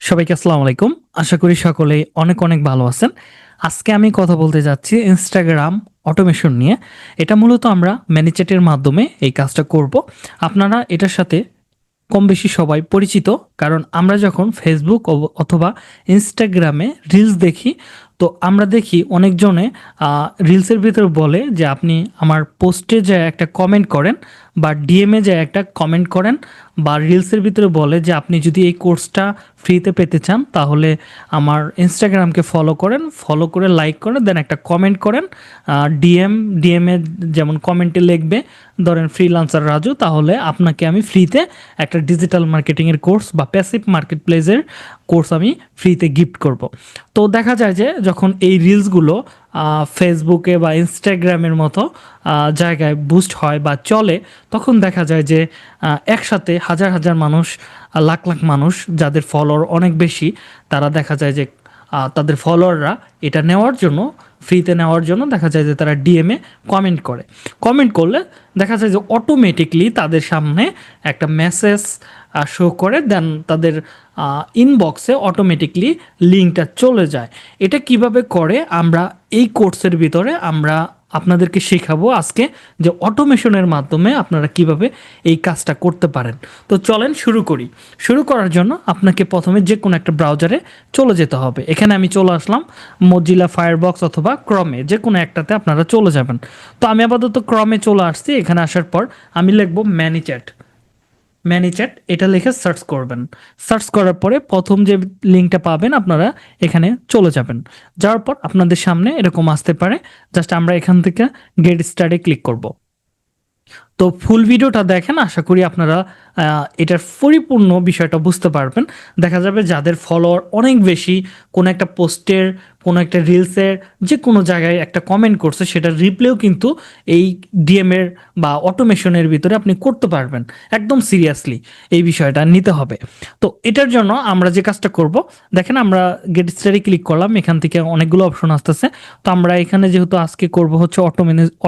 সবাইকে আসসালামু আলাইকুম। আশা করি সকলেই অনেক অনেক ভালো আছেন। আজকে আমি কথা বলতে যাচ্ছি ইনস্টাগ্রাম অটোমেশন নিয়ে। এটা মূলত আমরা ম্যানিচেটের মাধ্যমে এই কাজটা করব। আপনারা এটার সাথে কম বেশি সবাই পরিচিত, কারণ আমরা যখন ফেসবুক অথবা ইনস্টাগ্রামে রিলস দেখি, তো আমরা দেখি অনেকজনে রিলসের ভিতর বলে যে আপনি আমার পোস্টে যে একটা কমেন্ট করেন বা ডিএমএ যে একটা কমেন্ট করেন বা রিলসের ভিতরে বলে যে, আপনি যদি এই কোর্সটা ফ্রিতে পেতে চান, তাহলে আমার ইনস্টাগ্রামকে ফলো করেন ফলো করে লাইক করেন দেন একটা কমেন্ট করেন। ডিএম ডিএমএ যেমন কমেন্টে লিখবে, ধরেন ফ্রিলান্সার রাজু, তাহলে আপনাকে আমি ফ্রিতে একটা ডিজিটাল মার্কেটিংয়ের কোর্স বা প্যাসিভ মার্কেট প্লেসের কোর্স আমি ফ্রিতে গিফট করব। তো দেখা যায় যে, যখন এই রিলসগুলো ফেসবুকে বা ইনস্টাগ্রামের মতো জায়গায় বুস্ট হয় বা চলে, তখন দেখা যায় যে একসাথে হাজার হাজার মানুষ লাখ লাখ মানুষ যাদের ফলোয়ার অনেক বেশি, তারা দেখা যায় যে তাদের ফলোয়াররা এটা নেওয়ার জন্য ফ্রিতে নেওয়ার জন্য দেখা যায় যে তারা ডিএমে কমেন্ট করে। কমেন্ট করলে দেখা যায় যে অটোমেটিকলি তাদের সামনে একটা মেসেজ শো করে দেন তাদের ইনবক্সে অটোমেটিকলি লিঙ্কটা চলে যায়। এটা কীভাবে করে? আমরা এই কোর্সের ভিতরে আমরা আপনাদেরকে শেখাবো আজকে যে অটোমেশনের মাধ্যমে আপনারা কীভাবে এই কাজটা করতে পারেন। তো চলেন শুরু করি। শুরু করার জন্য আপনাকে প্রথমে যে কোনো একটা ব্রাউজারে চলে যেতে হবে। এখানে আমি চলে আসলাম মজিলা ফায়ারবক্স অথবা ক্রমে যে কোনো একটাতে আপনারা চলে যাবেন। তো আমি আপাতত ক্রমে চলে আসছি। এখানে আসার পর আমি লিখব ম্যানিচ্যাট ম্যানিচ্যাট, এটা লিখে সার্চ করবেন। সার্চ করার পরে প্রথম যে লিঙ্কটা পাবেন, আপনারা এখানে চলে যাবেন। যাওয়ার পর আপনাদের সামনে এরকম আসতে পারে। জাস্ট আমরা এখান থেকে গেট স্টার্টে ক্লিক করব। তো ফুল ভিডিওটা দেখেন, আশা করি আপনারা এটার পরিপূর্ণ বিষয়টা বুঝতে পারবেন। দেখা যাবে যাদের ফলোয়ার অনেক বেশি, কোনো একটা পোস্টের কোনো একটা রিলসের যে কোনো জায়গায় একটা কমেন্ট করছে সেটা রিপ্লেও কিন্তু এই ডিএমের বা অটোমেশনের ভিতরে আপনি করতে পারবেন। একদম সিরিয়াসলি এই বিষয়টা নিতে হবে। তো এটার জন্য আমরা যে কাজটা করব, দেখেন আমরা গেট স্টারে ক্লিক করলাম, এখান থেকে অনেকগুলো অপশন আসতেছে। তো আমরা এখানে যেহেতু আজকে করব হচ্ছে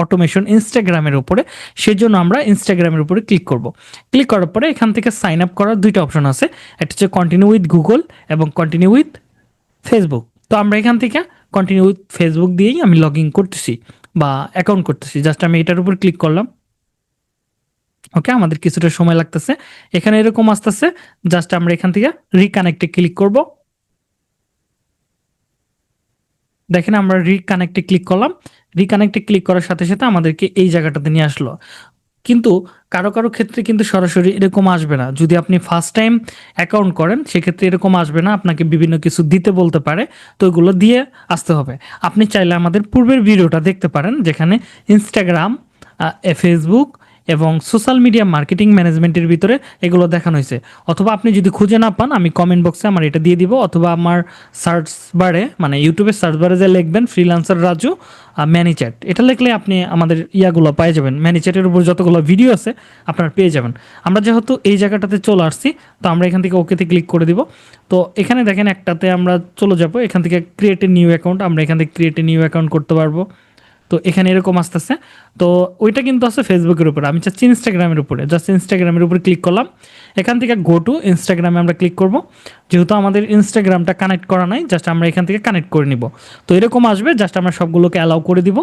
অটোমেশন ইনস্টাগ্রামের উপরে, সেজন্য আমরা ইনস্টাগ্রামের উপরে ক্লিক করব। ক্লিক করার পরে এখান থেকে সাইন আপ করার দুইটা অপশন আছে। একটা হচ্ছে কন্টিনিউ উইথ গুগল এবং কন্টিনিউ উইথ ফেসবুক তো আমরা এখান থেকে কন্টিনিউ উইথ ফেসবুক দিয়েই আমি লগ ইন করতেছি বা অ্যাকাউন্ট করতেছি। জাস্ট আমি এটার উপর ক্লিক করলাম। ওকে আমাদের কিছুটা সময় লাগতেছে। এখানে এরকম আসতেছে। জাস্ট আমরা এখান থেকে রিকানেক্টে ক্লিক করব। দেখেন আমরা রিকানেক্টে ক্লিক করলাম। রিকানেক্টে ক্লিক করার সাথে সাথে আমাদেরকে এই জায়গাটাতে নিয়ে আসলো। কিন্তু কারও কারও ক্ষেত্রে কিন্তু সরাসরি এরকম আসবে না। যদি আপনি ফার্স্ট টাইম অ্যাকাউন্ট করেন, সেক্ষেত্রে এরকম আসবে না, আপনাকে বিভিন্ন কিছু দিতে বলতে পারে, তো ওইগুলো দিয়ে আসতে হবে। আপনি চাইলে আমাদের পূর্বের ভিডিওটা দেখতে পারেন, যেখানে ইনস্টাগ্রাম ফেসবুক এবং সোশ্যাল মিডিয়া মার্কেটিং ম্যানেজমেন্টের ভিতরে এগুলো দেখানো হয়েছে। অথবা আপনি যদি খুঁজে না পান, আমি কমেন্ট বক্সে আমার এটা দিয়ে দিব, অথবা আমার সার্চ বারে মানে ইউটিউবের সার্চ বারে যে লিখবেন ফ্রিলান্সার রাজু ম্যানিচ্যাট এটা লিখলে আপনি আমাদের ইয়াগুলো পেয়ে যাবেন। ম্যানিচ্যাটের উপর যতগুলো ভিডিও আছে, আপনার পেয়ে যাবেন। আমরা যেহেতু এই জায়গাটাতে চলে আসছি, তো আমরা এখান থেকে ওকেতে ক্লিক করে দিব। তো এখানে দেখেন একটাতে আমরা চলে যাব। এখান থেকে ক্রিয়েট এ নিউ অ্যাকাউন্ট আমরা এখান থেকে ক্রিয়েট এ নিউ অ্যাকাউন্ট করতে পারব। তো এখানে এরকম আসতেছে। তো ওইটা কিন্তু আছে ফেসবুকের উপরে। আমি চাচ্ছি ইনস্টাগ্রামের উপরে। জাস্ট ইনস্টাগ্রামের উপরে ক্লিক করলাম। এখান থেকে গো টু ইনস্টাগ্রামে আমরা ক্লিক করব। যেহেতু আমাদের ইনস্টাগ্রামটা কানেক্ট করা নাই জাস্ট আমরা এখান থেকে কানেক্ট করে নিব। তো এরকম আসবে জাস্ট আমরা সবগুলোকে অ্যালাউ করে দিব।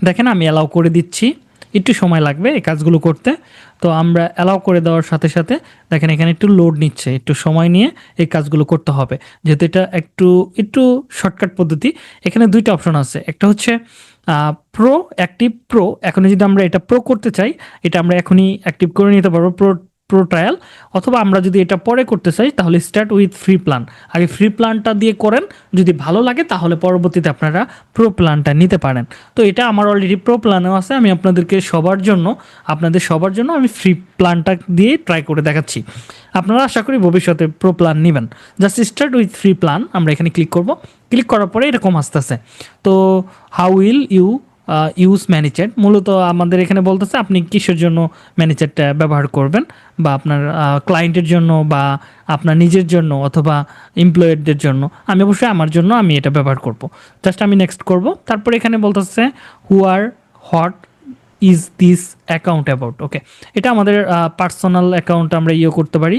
দেখেন, আমি অ্যালাউ করে দিচ্ছি। একটু সময় লাগবে এই কাজগুলো করতে। তো আমরা অ্যালাউ করে দেওয়ার সাথে সাথে দেখেন এখানে একটু লোড নিচ্ছে, একটু সময় নিয়ে এই কাজগুলো করতে হবে। যেহেতু এটা একটু একটু শর্টকাট পদ্ধতি, এখানে দুইটা অপশন আছে। একটা হচ্ছে প্রো অ্যাক্টিভ প্রো এখন যদি আমরা এটা প্রো করতে চাই, এটা আমরা এখনই অ্যাক্টিভ করে নিতে পারব। প্রো প্রো ট্রায়াল অথবা আমরা যদি এটা পরে করতে চাই, তাহলে স্টার্ট উইথ ফ্রি প্ল্যান আগে ফ্রি প্ল্যানটা দিয়ে করেন, যদি ভালো লাগে, তাহলে পরবর্তীতে আপনারা প্রো প্ল্যানটা নিতে পারেন। তো এটা আমার অলরেডি প্রো প্ল্যানও আছে, আমি আপনাদেরকে সবার জন্য, আপনাদের সবার জন্য আমি ফ্রি প্ল্যানটা দিয়ে ট্রাই করে দেখাচ্ছি। আপনারা আশা করি ভবিষ্যতে প্রো প্ল্যান নেবেন। Just start with free plan আমরা এখানে ক্লিক করব। ক্লিক করার পরে এরকম আসতেছে। তো how will you use manager মূলত আমাদের এখানে বলতেছে, আপনি কিসের জন্য ম্যানেজারটা ব্যবহার করবেন? বা আপনার ক্লায়েন্টের জন্য বা আপনার নিজের জন্য অথবা এমপ্লয়েডদের জন্য। আমি অবশ্যই আমার জন্য আমি এটা ব্যবহার করব। জাস্ট আমি নেক্সট করব। তারপর এখানে বলতেছে who or what is this account about okay এটা আমাদের পার্সোনাল অ্যাকাউন্ট আমরা ইয়ে করতে পারি।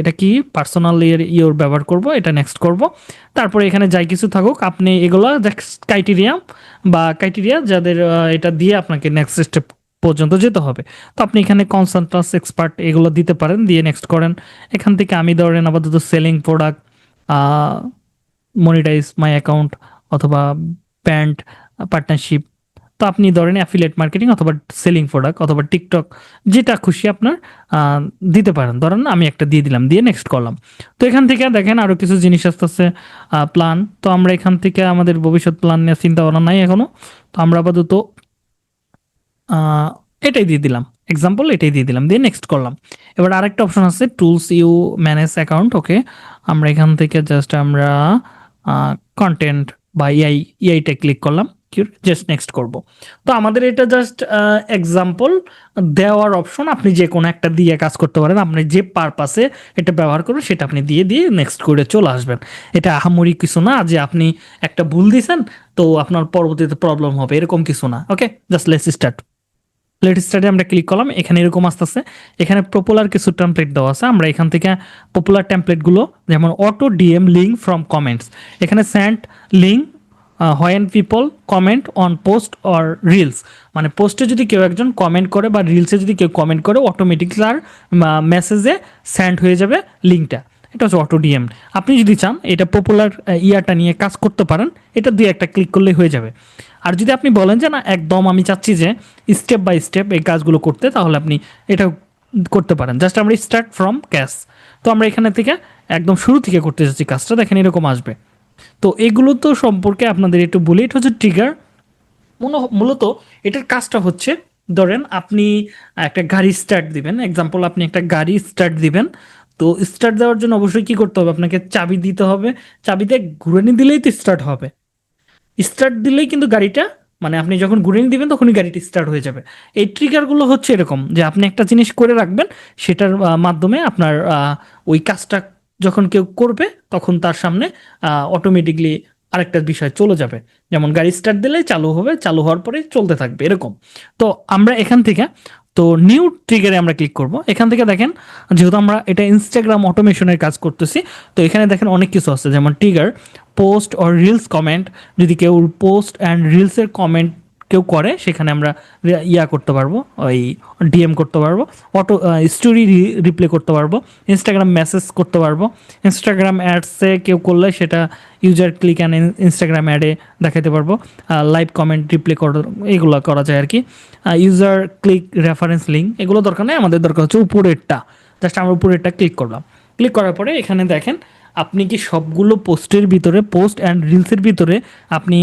এটা কি? পার্সোনাল ইয়ের ইয়োর ব্যবহার করব, এটা নেক্সট করব। তারপরে এখানে যাই কিছু থাকুক, আপনি এগুলো ক্রাইটেরিয়া বা ক্রাইটেরিয়া যাদের এটা দিয়ে আপনাকে নেক্সট স্টেপ পর্যন্ত যেতে হবে। তো আপনি এখানে কনসালটান্স এক্সপার্ট এগুলো দিতে পারেন, দিয়ে নেক্সট করেন। এখান থেকে আমি ধরেন আপাতত selling product monetize my account অথবা ব্যান্ড পার্টনারশিপ তো আপনি ধরেন অ্যাফিলেট মার্কেটিং অথবা সেলিং প্রোডাক্ট অথবা টিকটক যেটা খুশি আপনার দিতে পারেন। ধরেন আমি একটা দিয়ে দিলাম, দিয়ে নেক্সট করলাম। তো এখান থেকে দেখেন আরও কিছু জিনিস আসতেছে প্ল্যান তো আমরা এখান থেকে আমাদের ভবিষ্যৎ প্ল্যান নিয়ে চিন্তা ভাবনা নাই এখনও তো আমরা আপাতত এটাই দিয়ে দিলাম। এক্সাম্পল এটাই দিয়ে দিলাম, দিয়ে নেক্সট করলাম। এবার আরেকটা অপশন আছে tools you manage account okay আমরা এখান থেকে জাস্ট আমরা কন্টেন্ট বা ইআই ইআইটা ক্লিক করলাম। জাস্ট নেক্সট করব। তো আমাদের এটা জাস্ট এক্সাম্পল দেওয়ার অপশন আপনি যে কোনো একটা দিয়ে কাজ করতে পারেন, আপনি যে পারপাসে এটা ব্যবহার করবেন, সেটা আপনি দিয়ে দিয়ে নেক্সট করে চলে আসবেন। এটা আহামরি কিছু না যে আপনি একটা ভুল দিয়েছেন তো আপনার পরবর্তীতে প্রবলেম হবে, এরকম কিছু না okay just let's start let স্টার্টে আমরা ক্লিক করলাম, এখানে এরকম আসতেছে। এখানে পপুলার কিছু টেমপ্লেট দেওয়া আছে, আমরা এখান থেকে পপুলার টেমপ্লেটগুলো যেমন auto DM link from comments এখানে send link when people comment on post or reels মানে পোস্টে যদি কেউ একজন কমেন্ট করে বা রিলসে যদি কেউ কমেন্ট করে অটোমেটিক তার মেসেজে স্যান্ড হয়ে যাবে লিঙ্কটা এটা হচ্ছে অটো ডিএম আপনি যদি চান, এটা পপুলার ইয়াটা নিয়ে কাজ করতে পারেন, এটা দিয়ে একটা ক্লিক করলেই হয়ে যাবে। আর যদি আপনি বলেন যে, না, একদম আমি চাচ্ছি যে স্টেপ বাই স্টেপ এই কাজগুলো করতে, তাহলে আপনি এটা করতে পারেন। জাস্ট আমরা স্টার্ট ফ্রম ক্যাশ তো আমরা এখানে থেকে একদম শুরু থেকে করতে চাচ্ছি কাজটা। দেখেন এরকম আসবে। তো এগুলো তো সম্পর্কে আপনাদের একটু বলি। এটা হচ্ছে ট্রিগার মূলত এটার কাজটা হচ্ছে, ধরেন আপনি একটা গাড়ি স্টার্ট দিবেন। এক্সাম্পল আপনি একটা গাড়ি স্টার্ট দিবেন। তো স্টার্ট দেওয়ার জন্য অবশ্যই কি করতে হবে? আপনাকে চাবি দিতে হবে। চাবিতে ঘুরে দিলেই তো স্টার্ট হবে। স্টার্ট দিলেই কিন্তু গাড়িটা মানে আপনি যখন ঘুরে দিবেন, তখনই গাড়িটি স্টার্ট হয়ে যাবে। এই ট্রিগারগুলো হচ্ছে এরকম যে আপনি একটা জিনিস করে রাখবেন, সেটার মাধ্যমে আপনার ওই কাজটা যখন কেউ করবে, তখন তার সামনে অটোমেটিকলি আরেকটা বিষয় চলে যাবে। যেমন গাড়ি স্টার্ট দিলে চালু হবে, চালু হওয়ার পরে চলতে থাকবে, এরকম। তো আমরা এখান থেকে, তো নিউ ট্রিগারে আমরা ক্লিক করব। এখান থেকে দেখেন, যেহেতু আমরা এটা ইনস্টাগ্রাম অটোমেশনের কাজ করতেছি, তো এখানে দেখেন অনেক কিছু আছে। যেমন trigger post or reels comment যদি কেউ পোস্ট অ্যান্ড রিলসের কমেন্ট কেউ করে, সেখানে আমরা ইয়া করতে পারব, ওই ডিএম করতে পারব অটো স্টোরি রিপ্লে করতে পারব ইনস্টাগ্রাম মেসেজ করতে পারব ইনস্টাগ্রাম অ্যাডসে কেউ করলে সেটা ইউজার ক্লিক অ্যান্ড ইনস্টাগ্রাম অ্যাডে দেখাতে পারব লাইভ কমেন্ট রিপ্লে করা, এগুলো করা যায় আর কি ইউজার ক্লিক রেফারেন্স লিঙ্ক এগুলো দরকার নেই, আমাদের দরকার হচ্ছে উপরেরটা জাস্ট আমরা উপরেরটা ক্লিক করলাম। ক্লিক করার পরে এখানে দেখেন আপনি কি সবগুলো পোস্টের ভিতরে, পোস্ট অ্যান্ড রিলসের ভিতরে আপনি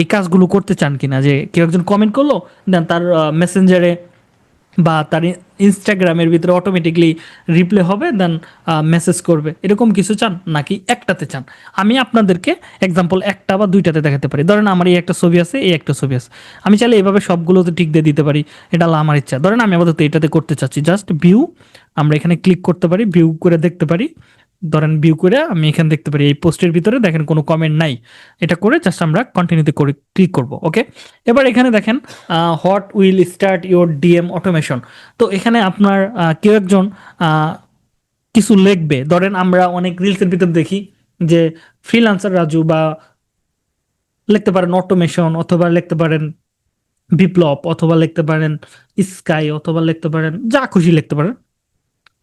এই কাজগুলো করতে চান কিনা? যে কেউ একজন কমেন্ট করল, দেন তার মেসেঞ্জারে বা তার ইনস্টাগ্রামের ভিতরে অটোমেটিকলি রিপ্লে হবে, দেন মেসেজ করবে। এরকম কিছু চান নাকি একটাতে চান? আমি আপনাদেরকে এক্সাম্পল একটা বা দুইটাতে দেখাতে পারি। ধরেন আমার এই একটা ছবি আছে, এই একটা ছবি আছে। আমি চাইলে এইভাবে সবগুলোতে টিক দিয়ে দিতে পারি। এটা হলো আমার ইচ্ছা। ধরেন আমি আপাতত এটাতে করতে চাচ্ছি। জাস্ট ভিউ আমরা এখানে ক্লিক করতে পারি ভিউ করে দেখতে পারি। ধরেন ভিউ করে আমি এখানে দেখতে পারি এই পোস্টের ভিতরে দেখেন কোনো কমেন্ট নাই। এটা করে জাস্ট আমরা কন্টিনিউতে করে ক্লিক করব ওকে এবার এখানে দেখেন what will start your DM automation তো এখানে আপনার কেউ একজন কিছু লিখবে। ধরেন আমরা অনেক রিলসের ভিতর দেখি যে ফ্রিলান্সার রাজু বা লিখতে পারেন অটোমেশন অথবা লিখতে পারেন বিপ্লব অথবা লিখতে পারেন স্কাই অথবা লিখতে পারেন যা খুশি লিখতে পারেন।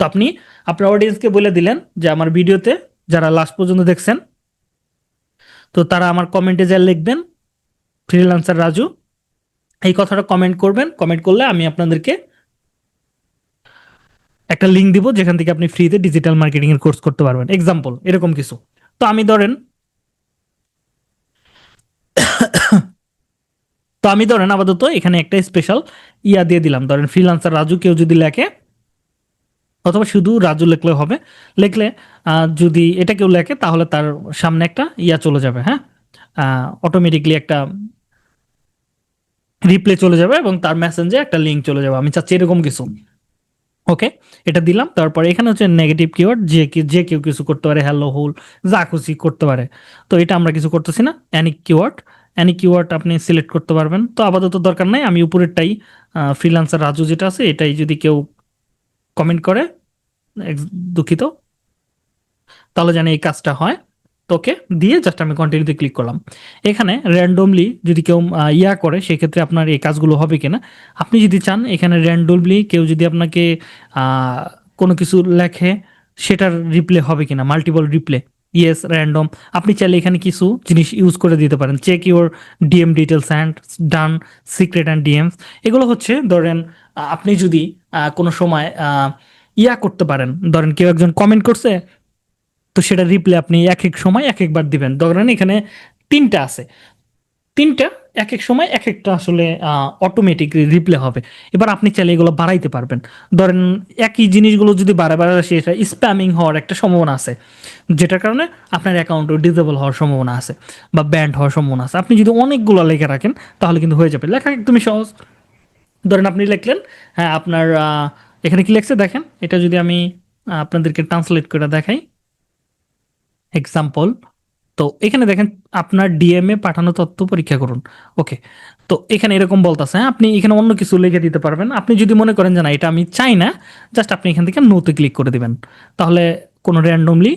তো আপনি আপনার অডিয়েন্সকে বলে দিলেন যে আমার ভিডিওতে যারা লাস্ট পর্যন্ত দেখছেন, তো তারা আমার কমেন্টে যা লিখবেন ফ্রিল্যান্সার রাজু, এই কথাটা কমেন্ট করবেন। কমেন্ট করলে আমি আপনাদেরকে একটা লিঙ্ক দিব যেখান থেকে আপনি ফ্রিতে ডিজিটাল মার্কেটিং এর কোর্স করতে পারবেন। এক্সাম্পল এরকম কিছু। তো আমি ধরেন, তো আমি ধরেন আপাতত এখানে একটা স্পেশাল ইয়া দিয়ে দিলাম। ধরেন ফ্রিল্যান্সার রাজু কেউ যদি লেখে অথবা শুধু রাজু লিখলে হবে। লিখলে যদি এটা কেউ লেখে, তাহলে তার সামনে একটা ইয়া চলে যাবে হ্যাঁ? অটোমেটিকলি একটা রিপ্লে চলে যাবে এবং তার মেসেঞ্জে একটা লিঙ্ক চলে যাবে। আমি চাচ্ছি এরকম কিছু। ওকে এটা দিলাম, তারপরে এখানে হচ্ছে নেগেটিভ কিওয়ার্ড যে যে কেউ কিছু করতে পারে হ্যালো হোল যা খুশি করতে পারে। তো এটা আমরা কিছু করতেছি না অ্যানিক কিওয়ার্ড অ্যানি কিওয়ার্ড আপনি সিলেক্ট করতে পারবেন। তো আপাতত দরকার নাই, আমি উপরেরটাই ফ্রিলান্সার রাজু যেটা আছে, এটাই যদি কেউ কমেন্ট করে দুঃখিত। তাহলে জানি এই কাজটা হয়। তোকে দিয়ে জাস্ট আমি কন্টিনিউতে ক্লিক করলাম। এখানে র্যান্ডমলি যদি কেউ ইয়া করে, সেক্ষেত্রে আপনার এই কাজগুলো হবে কিনা। আপনি যদি চান এখানে র্যান্ডমলি কেউ যদি আপনাকে কোনো কিছু লেখে, সেটার রিপ্লে হবে কিনা মাল্টিপল রিপ্লে ইয়েস র্যান্ডম আপনি চাইলে এখানে কিছু জিনিস ইউজ করে দিতে পারেন। Check your DM details and done secret and DMs এগুলো হচ্ছে, ধরেন আপনি যদি কোনো সময় ইয়া করতে পারেন। ধরেন কেউ একজন কমেন্ট করছে, তো সেটা রিপ্লে আপনি এক এক সময় এক একবার দিবেন। ধরেন এখানে তিনটা আছে। তিনটা এক এক সময় এক একটা আসলে অটোমেটিক রিপ্লে হবে। এবার আপনি চাইলে এগুলো বাড়াইতে পারবেন। ধরেন একই জিনিসগুলো যদি বারে বারে আসে, এটা স্প্যামিং হওয়ার একটা সম্ভাবনা আছে। যেটার কারণে আপনার অ্যাকাউন্টও ডিজেবল হওয়ার সম্ভাবনা আছে বা ব্যান্ড হওয়ার সম্ভাবনা আছে। আপনি যদি অনেকগুলো লেখা রাখেন, তাহলে কিন্তু হয়ে যাবে। লেখা একদমই সহজ। ধরেন আপনি লিখলেন হ্যাঁ আপনার এখানে কি লেখছে দেখেন, এটা যদি আমি আপনাদেরকে ট্রান্সলেট করে দেখাই। এক্সাম্পল তো এখানে দেখেন আপনার ডিএমএ পাঠানো তথ্য পরীক্ষা করুন। ওকে তো এখানে এরকম বলতেছে হ্যাঁ আপনি এখানে অন্য কিছু লিখে দিতে পারবেন। আপনি যদি মনে করেন যে না, এটা আমি চাই না জাস্ট আপনি এখান থেকে নোতে ক্লিক করে দিবেন। তাহলে কোনো র্যান্ডমলি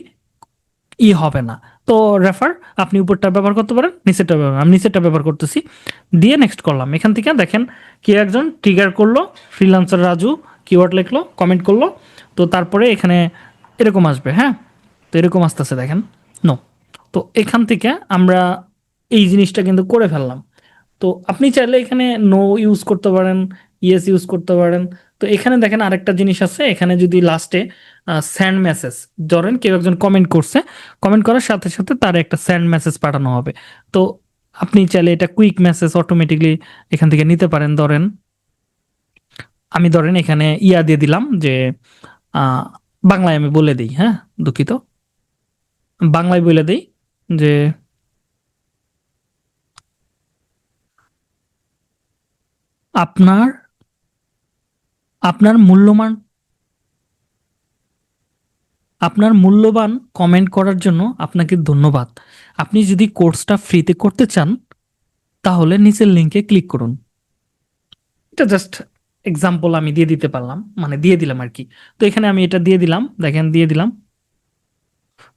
ই হবে না। তো রেফার আপনি উপরটা ব্যবহার করতে পারেন, নিচেরটা ব্যবহার, আমি নিচেরটা ব্যবহার করতেছি। দিয়ে নেক্সট করলাম। এখান থেকে দেখেন কি একজন ট্রিগার করল ফ্রিলান্সার রাজু কিওয়ার্ড লিখলো কমেন্ট করল। তো তারপরে এখানে এরকম আসবে হ্যাঁ? তো এরকম আসতেছে, দেখেন। নো তো এখান থেকে আমরা এই জিনিসটা কিন্তু করে ফেললাম। তো আপনি চাইলে এখানে নো ইউজ করতে পারেন ইয়েস ইউজ করতে পারেন। তো এখানে দেখেন আরেকটা জিনিস আছে, এখানে যদি লাস্টে স্যান্ড মেসেজ ধরেন কেউ একজন কমেন্ট করছে কমেন্ট করার সাথে সাথে তার একটা স্যান্ড মেসেজ পাঠানো হবে। তো আপনি চাইলে এটা কুইক মেসেজ অটোমেটিকলি এখান থেকে নিতে পারেন। ধরেন, আমি ধরেন এখানে ইয়া দিয়ে দিলাম যে বাংলায় আমি বলে দিই হ্যাঁ দুঃখিত। বাংলায় বলে দিই যে, আপনার আপনার মূল্যবান আপনার মূল্যবান কমেন্ট করার জন্য আপনাকে ধন্যবাদ। আপনি যদি কোর্সটা ফ্রিতে করতে চান, তাহলে নিচের লিঙ্কে ক্লিক করুন। এটা জাস্ট এক্সাম্পল আমি দিয়ে দিতে পারলাম মানে দিয়ে দিলাম আর কি। তো এখানে আমি এটা দিয়ে দিলাম, দেখেন দিয়ে দিলাম।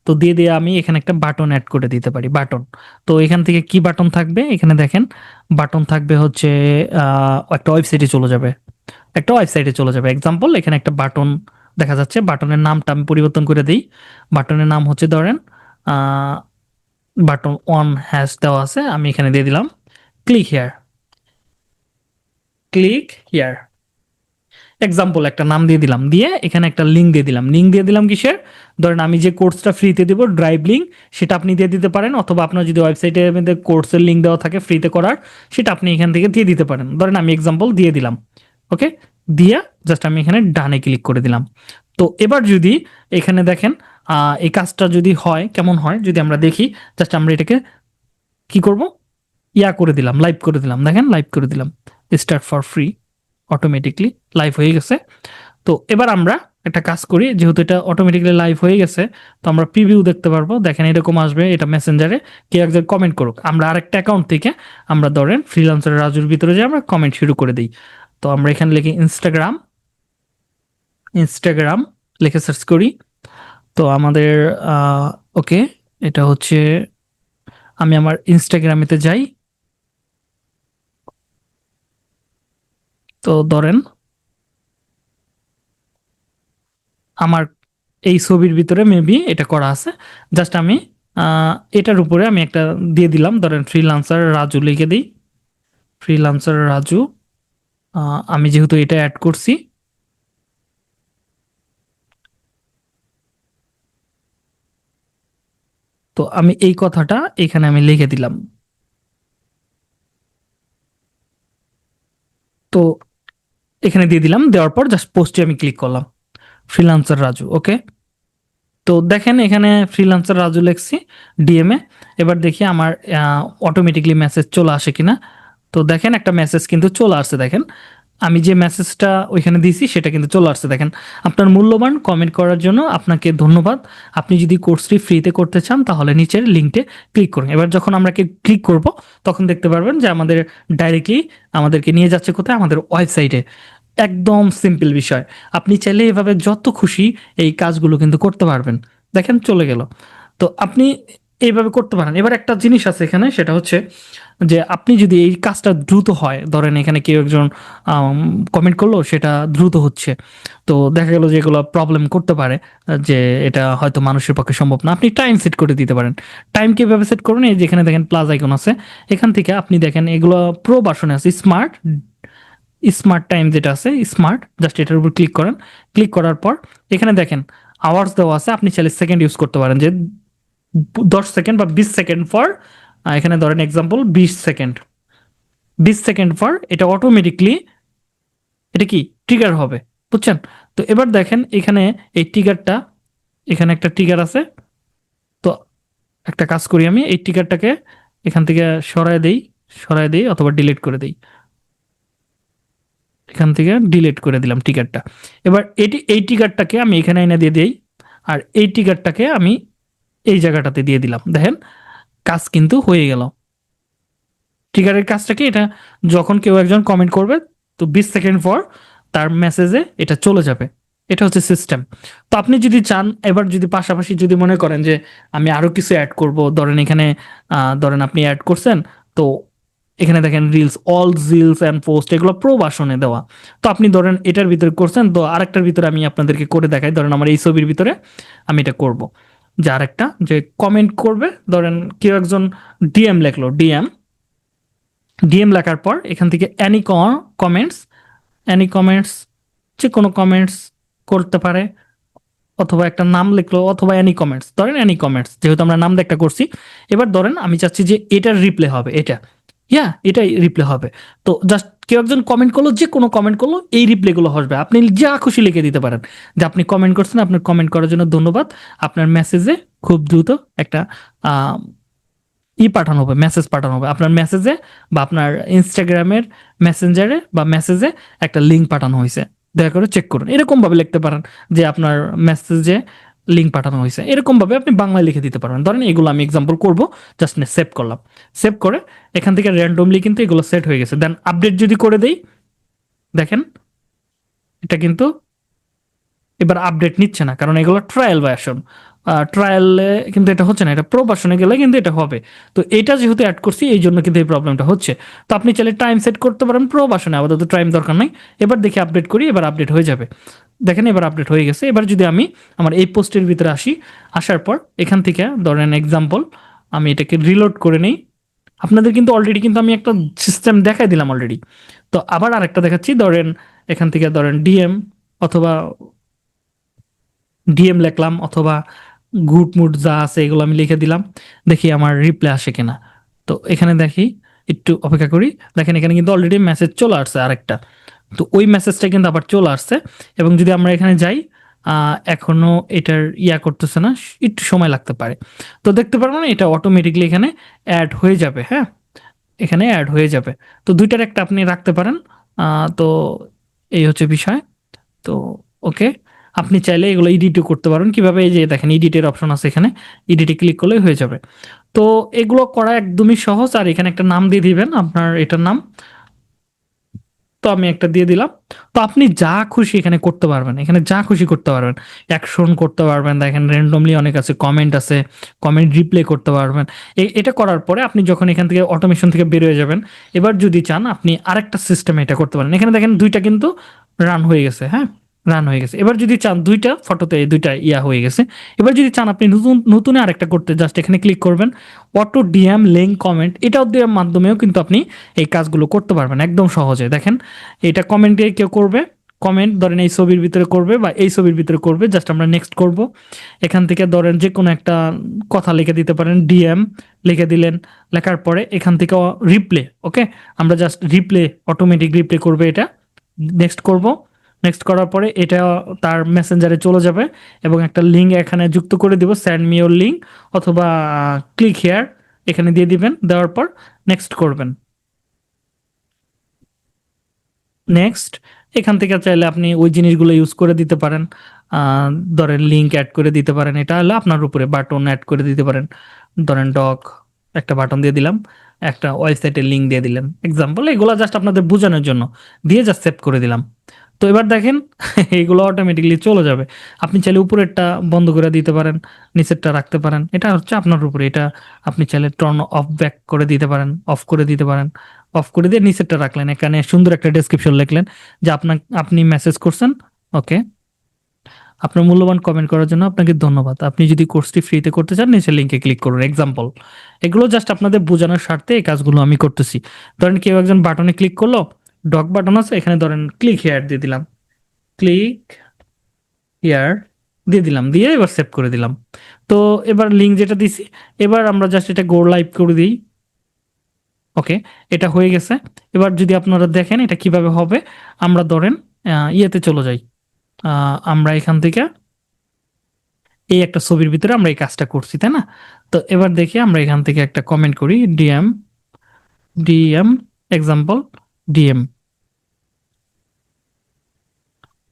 তো দিয়ে দিয়ে আমি এখানে একটা বাটন অ্যাড করে দিতে পারি বাটন তো এখান থেকে কি বাটন থাকবে? এখানে দেখেন বাটন থাকবে হচ্ছে একটা ওয়েবসাইটে চলে যাবে। একটা ওয়েবসাইটে চলে যাবে। এক্সাম্পল এখানে একটা বাটন দেখা যাচ্ছে বাটনের নামটা আমি পরিবর্তন করে দিই। বাটনের নাম হচ্ছে ধরেন বাটন অন হ্যাশ দেওয়া আছে, আমি এখানে দিয়ে দিলাম click here click here example একটা নাম দিয়ে দিলাম, দিয়ে এখানে একটা লিঙ্ক দিয়ে দিলাম। লিঙ্ক দিয়ে দিলাম কিসের? ধরেন আমি যে কোর্সটা ফ্রিতে দেবো ড্রাইভ লিঙ্ক সেটা আপনি দিয়ে দিতে পারেন, অথবা আপনার যদি ওয়েবসাইটের মধ্যে কোর্সের লিঙ্ক দেওয়া থাকে ফ্রিতে করার, সেটা আপনি এখান থেকে দিয়ে দিতে পারেন। ধরেন আমি এক্সাম্পল দিয়ে দিলাম ওকে দিয়া জাস্ট আমি এখানে ডানে ক্লিক করে দিলাম। তো এবার যদি এখানে দেখেন এই কাজটা যদি হয়, কেমন হয়, যদি আমরা দেখি জাস্ট আমরা এটাকে কি করব? ইয়া করে দিলাম লাইভ করে দিলাম। দেখেন লাইভ করে দিলাম। Start for free automatically live হয়ে গেছে। তো এবার আমরা একটা কাজ করি, যেহেতু এটা অটোমেটিকলি লাইভ হয়ে গেছে, তো আমরা প্রিভিউ দেখতে পারব। দেখেন, এরকম আসবে এটা মেসেঞ্জারে কেউ একজন কমেন্ট করুক। আমরা আরেকটা অ্যাকাউন্ট থেকে আমরা ধরেন ফ্রিলান্সার রাজুর ভিতরে যে আমরা কমেন্ট শুরু করে দিই। তো আমরা এখানে লিখি ইনস্টাগ্রাম ইনস্টাগ্রাম লিখে সার্চ করি। তো আমাদের ওকে এটা হচ্ছে, আমি আমার ইনস্টাগ্রামেতে যাই। তো ধরেন, আমার এই ছবির ভিতরে মেবি এটা করা আছে। জাস্ট আমি এটার উপরে আমি একটা দিয়ে দিলাম। ধরেন ফ্রিলান্সার রাজু লিখে দিই। ফ্রিলান্সার রাজু। আমি যেহেতু এটা অ্যাড করছি, তো আমি এই কথাটা এখানে আমি লিখে দিলাম। তো এখানে দিয়ে দিলাম, দেওয়ার পর জাস্ট পোস্টে আমি ক্লিক করলাম ফ্রিলান্সার রাজু ওকে তো দেখেন এখানে ফ্রিলান্সার রাজু লেখছি ডিএমএ এবার দেখি আমার অটোমেটিকলি মেসেজ চলে আসে কিনা। তো দেখেন, একটা মেসেজ কিন্তু চলে আসছে দেখেন। আমি যে মেসেজটা ওইখানে দিয়েছি, সেটা কিন্তু চলে আসছে দেখেন। আপনার মূল্যবান কমেন্ট করার জন্য আপনাকে ধন্যবাদ। আপনি যদি কোর্সটি ফ্রিতে করতে চান, তাহলে নিচের লিঙ্কটে ক্লিক করুন। এবার যখন আমরা ক্লিক করব, তখন দেখতে পারবেন যে আমাদের ডাইরেক্টলি আমাদেরকে নিয়ে যাচ্ছে কোথায়? আমাদের ওয়েবসাইটে একদম সিম্পল বিষয়। আপনি চাইলে এভাবে যত খুশি এই কাজগুলো কিন্তু করতে পারবেন। দেখেন, চলে গেল। তো আপনি এইভাবে করতে পারেন। এবার একটা জিনিস আছে এখানে, সেটা হচ্ছে যে আপনি যদি এই কাজটা দ্রুত হয়, ধরেন এখানে কেউ একজন কমেন্ট করল, সেটা দ্রুত হচ্ছে। তো দেখা গেল যে এগুলো প্রবলেম করতে পারে, যে এটা হয়তো মানুষের পক্ষে সম্ভব না। আপনি টাইম সেট করে দিতে পারেন। টাইম কীভাবে সেট করুন? এই যেখানে দেখেন প্লাস আইকন আছে। এখান থেকে আপনি দেখেন এগুলো প্রো বাসনে আছে। স্মার্ট স্মার্ট টাইম যেটা আছে স্মার্ট জাস্ট এটার উপর ক্লিক করেন। ক্লিক করার পর এখানে দেখেন আওয়ার্স দেওয়া আছে। আপনি চাইলে সেকেন্ড ইউজ করতে পারেন। যে দশ সেকেন্ড বা বিশ সেকেন্ড ফর এখানে ধরেন এক্সাম্পল বিশ সেকেন্ড। বিশ সেকেন্ড ফর, এটা অটোমেটিকলি এটা কি? ট্রিগার হবে, বুঝছেন? তো এবার দেখেন এখানে এই ট্রিগারটা এখানে একটা ট্রিগার আছে। তো একটা কাজ করি আমি, এই ট্রিগারটাকে এখান থেকে সরায় দেই সরায় দেই অথবা ডিলিট করে দেই। এখান থেকে ডিলিট করে দিলাম টিকারটা এবার এটি, এই টিকারটাকে আমি এখানে এনে দিয়ে দিই, আর এই টিকারটাকে আমি এই জায়গাটাতে দিয়ে দিলাম। দেখেন, কাজ কিন্তু হয়ে গেল। ট্রিগারের কাজটা কি? এটা যখন কেউ একজন কমেন্ট করবে, তো বিশ সেকেন্ড পর তার মেসেজে এটা চলে যাবে। এটা হচ্ছে সিস্টেম তো আপনি যদি চান, এবার যদি পাশাপাশি যদি মনে করেন যে আমি আরও কিছু অ্যাড করব, ধরেন এখানে ধরেন আপনি অ্যাড করছেন, তো এখানে দেখেন reels all reels and post এগুলো প্রবাসনে দেওয়া। তো আপনি ধরেন এটার ভিতরে করছেন, তো আরেকটার ভিতরে আমি আপনাদেরকে করে দেখাই। ধরেন আমার এই ছবির ভিতরে আমি এটা করব। যে একটা, যে কমেন্ট করবে, ধরেন কেউ একজন ডিএম লেখলো ডিএম ডিএম লেখার পর এখান থেকে অ্যানি কমেন্টস অ্যানি কমেন্টস যে কোনো কমেন্টস করতে পারে, অথবা একটা নাম লিখলো, অথবা অ্যানি কমেন্টস ধরেন অ্যানি কমেন্টস যেহেতু আমরা নাম একটা করছি, এবার ধরেন আমি চাচ্ছি যে এটার রিপ্লে হবে, এটা। ইয়া এটাই রিপ্লে হবে। তো জাস্ট কেউ একজন কমেন্ট করল, যে কোনো কমেন্ট করল, এই রিপ্লেগুলো আসবে আপনি যা খুশি লিখে দিতে পারেন। যে আপনি কমেন্ট করছেন, আপনার কমেন্ট করার জন্য ধন্যবাদ। আপনার মেসেজে খুব দ্রুত একটা ই পাঠানো হবে মেসেজ পাঠানো হবে। আপনার মেসেজে বা আপনার ইনস্টাগ্রামের মেসেঞ্জারে বা মেসেজে একটা লিঙ্ক পাঠানো হয়েছে। দয়া করে চেক করুন। এরকমভাবে লিখতে পারেন যে আপনার মেসেজে লিঙ্ক পাঠানো হয়েছে। এরকম ভাবে আপনি বাংলায় লিখে দিতে পারবেন। ধরেন এগুলো আমি এক্সাম্পল করব জাস্ট সেভ করলাম। সেভ করে এখান থেকে র্যান্ডমলি কিন্তু এগুলো সেট হয়ে গেছে। দেন আপডেট যদি করে দেই, দেখেন, এটা কিন্তু এবার আপডেট নিচ্ছে না, কারণ এগুলো ট্রায়াল ভার্সন ট্রায়ালে কিন্তু এটা হচ্ছে না, এটা প্রো গেলে কিন্তু এটা হবে। তো এটা যেহেতু অ্যাড করছি, এই জন্য কিন্তু এই প্রবলেমটা হচ্ছে। তো আপনি চাইলে টাইম সেট করতে পারেন প্রো আপাতত টাইম দরকার নাই। এবার দেখি আপডেট করি, এবার আপডেট হয়ে যাবে। দেখেন, এবার আপডেট হয়ে গেছে। এবার যদি আমি আমার এই পোস্টের ভিতরে আসি, আসার পর এখান থেকে ধরেন এক্সাম্পল আমি এটাকে রিলোড করে নেই। আপনাদের কিন্তু অলরেডি কিন্তু আমি একটা সিস্টেম দেখাই দিলাম অলরেডি তো আবার আরেকটা দেখাচ্ছি, ধরেন এখান থেকে ধরেন ডিএম অথবা ডিএম লিখলাম অথবা গুড মুড যা আছে এগুলো আমি লিখে দিলাম, দেখি আমার রিপ্লাই আসে কিনা। তো এখানে দেখি, একটু অপেক্ষা করি। দেখেন, এখানে কিন্তু অলরেডি মেসেজ চলে আসছে আরেকটা। তো ওই মেসেজটা কিন্তু আবার চলে আসছে। এবং যদি আমরা এখানে যাই এখনও এটার ইয়া করতেছে না একটু সময় লাগতে পারে। তো দেখতে পারব না, এটা অটোমেটিকলি এখানে অ্যাড হয়ে যাবে হ্যাঁ? এখানে অ্যাড হয়ে যাবে। তো দুইটার একটা আপনি রাখতে পারেন। তো এই হচ্ছে বিষয়। তো ওকে, আপনি চাইলে এগুলো এডিটও করতে পারেন। কীভাবে? এই যে দেখেন এডিটের অপশন আছে এখানে। এডিটে ক্লিক করলেই হয়ে যাবে। তো এগুলো করা একদমই সহজ। আর এখানে একটা নাম দিয়ে দিবেন, আপনার এটার নাম। তো আমি একটা দিয়ে দিলাম। তো আপনি যা খুশি এখানে করতে পারবেন। এখানে যা খুশি করতে পারবেন। অ্যাকশন করতে পারবেন। দেখেন র্যান্ডমলি অনেক আছে কমেন্ট আছে কমেন্ট রিপ্লে করতে পারবেন। এটা করার পরে আপনি যখন এখান থেকে অটোমেশন থেকে বের হয়ে যাবেন, এবার যদি চান আপনি আরেকটা সিস্টেমে এটা করতে পারেন। এখানে দেখেন দুইটা কিন্তু রান হয়ে গেছে হ্যাঁ? রান হয়ে গেছে। এবার যদি চান দুইটা, ফটোতে দুইটা ইয়া হয়ে গেছে। এবার যদি চান আপনি নতুন নতুন আরেকটা করতে, জাস্ট এখানে ক্লিক করবেন। অটো ডিএম লিঙ্ক কমেন্ট, এটাও দেওয়ার মাধ্যমেও কিন্তু আপনি এই কাজগুলো করতে পারবেন একদম সহজে। দেখেন, এটা কমেন্টে কেউ করবে, কমেন্ট ধরেন এই ছবির ভিতরে করবে বা এই ছবির ভিতরে করবে, জাস্ট আমরা নেক্সট করব। এখান থেকে ধরেন যে কোনো একটা কথা লিখে দিতে পারেন, ডিএম লিখে দিলেন, লেখার পরে এখান থেকে রিপ্লে ওকে আমরা জাস্ট রিপ্লে অটোমেটিক রিপ্লে করবে এটা। নেক্সট করব। নেক্সট করার পরে এটা তার মেসেঞ্জারে চলে যাবে এবং একটা লিঙ্ক এখানে যুক্ত করে দিব স্যান্ড মিওর লিঙ্ক অথবা ক্লিক হেয়ার এখানে দিয়ে দিবেন, দেওয়ার পর নেক্সট করবেন। নেক্সট এখান থেকে চাইলে আপনি ওই জিনিসগুলো ইউজ করে দিতে পারেন। ধরেন লিঙ্ক অ্যাড করে দিতে পারেন, এটা হলো আপনার উপরে বাটন অ্যাড করে দিতে পারেন। ধরেন ডক একটা বাটন দিয়ে দিলাম, একটা ওয়েবসাইটের লিঙ্ক দিয়ে দিলেন। এক্সাম্পল এগুলো জাস্ট আপনাদের বোঝানোর জন্য। দিয়ে জাস্ট সেভ করে দিলাম। তো এবার দেখেন, এইগুলো অটোমেটিকলি চলে যাবে। আপনি চাইলে উপরেরটা বন্ধ করে দিতে পারেন, নিচেরটা রাখতে পারেন। এটা হচ্ছে আপনার উপরে, এটা আপনি চাইলে টর্ন অফ ব্যাক করে দিতে পারেন অফ করে দিতে পারেন। অফ করে দিয়ে নিচেরটা রাখলেন। এখানে সুন্দর একটা ডেসক্রিপশন লিখলেন যে আপনার আপনি মেসেজ করছেন ওকে আপনার মূল্যবান কমেন্ট করার জন্য আপনাকে ধন্যবাদ। আপনি যদি কোর্সটি ফ্রিতে করতে চান, নিচের লিঙ্কে ক্লিক করুন। এক্সাম্পল এগুলো জাস্ট আপনাদের বোঝানোর স্বার্থে এই কাজগুলো আমি করতেছি। ধরেন কেউ একজন বাটনে ক্লিক করল ডক বাটন আছে, এখানে ধরেন ক্লিক হেয়ার দিয়ে দিলাম। ক্লিক হেয়ার দিয়ে দিলাম, দিয়ে এবার সেভ করে দিলাম। তো এবার লিঙ্ক যেটা দিছি, এবার আমরা জাস্ট এটা গো লাইভ করে দিই। ওকে এটা হয়ে গেছে। এবার যদি আপনারা দেখেন এটা কীভাবে হবে, আমরা ধরেন ইয়েতে চলে যাই। আমরা এখান থেকে এই একটা ছবির ভিতরে আমরা এই কাজটা করছি, তাই না? তো এবার দেখি আমরা এখান থেকে একটা কমেন্ট করি DM DM example DM.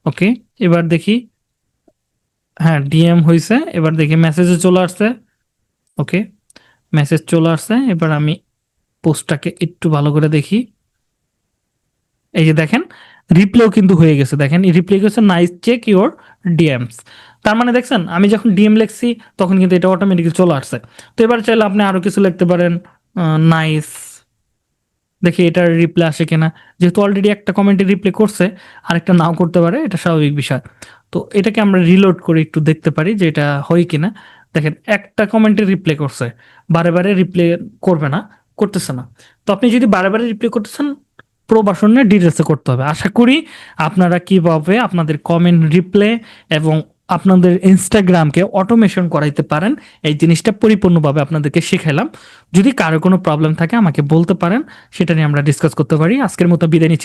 Okay, এবার দেখি। হ্যাঁ ডিএম হয়েছে এবার দেখি মেসেজে চলে আসছে। ওকে মেসেজ চলে আসছে, এবার আমি পোস্টটাকে একটু ভালো করে দেখি। এই যে দেখেন রিপ্লেও কিন্তু হয়ে গেছে। দেখেন রিপ্লে গেছে নাইস চেক ইউর ডিএমস তার মানে দেখছেন, আমি যখন ডিএম লিখছি, তখন কিন্তু এটা অটোমেটিক্যালি চলে আসছে। তো এবার চাইলে আপনি আরও কিছু লিখতে পারেন নাইস দেখি এটার রিপ্লাই আসে কিনা। যেহেতু অলরেডি একটা কমেন্টে রিপ্লাই করছে, আরেকটা নাও করতে পারে, এটা স্বাভাবিক বিষয়। তো এটাকে আমরা রিলোড করে একটু দেখতে পারি যে এটা হয় কিনা। দেখেন, একটা কমেন্টে রিপ্লে করছে, বারে বারে রিপ্লে করবে না, করতেছে না। তো আপনি যদি বারে বারে রিপ্লাই করতেছেন প্রবাসনে ডিটেলসে করতে হবে। আশা করি আপনারা কীভাবে আপনাদের কমেন্ট রিপ্লে এবং আপনাদের ইনস্টাগ্রামকে অটোমেশন করাইতে পারেন। এই জিনিসটা পরিপূর্ণভাবে আপনাদেরকে শিখাইলাম। যদি কারও কোনো প্রবলেম থাকে আমাকে বলতে পারেন, সেটা নিয়ে আমরা ডিসকাস করতে পারি। আজকের মতো বিদায় নিচ্ছি।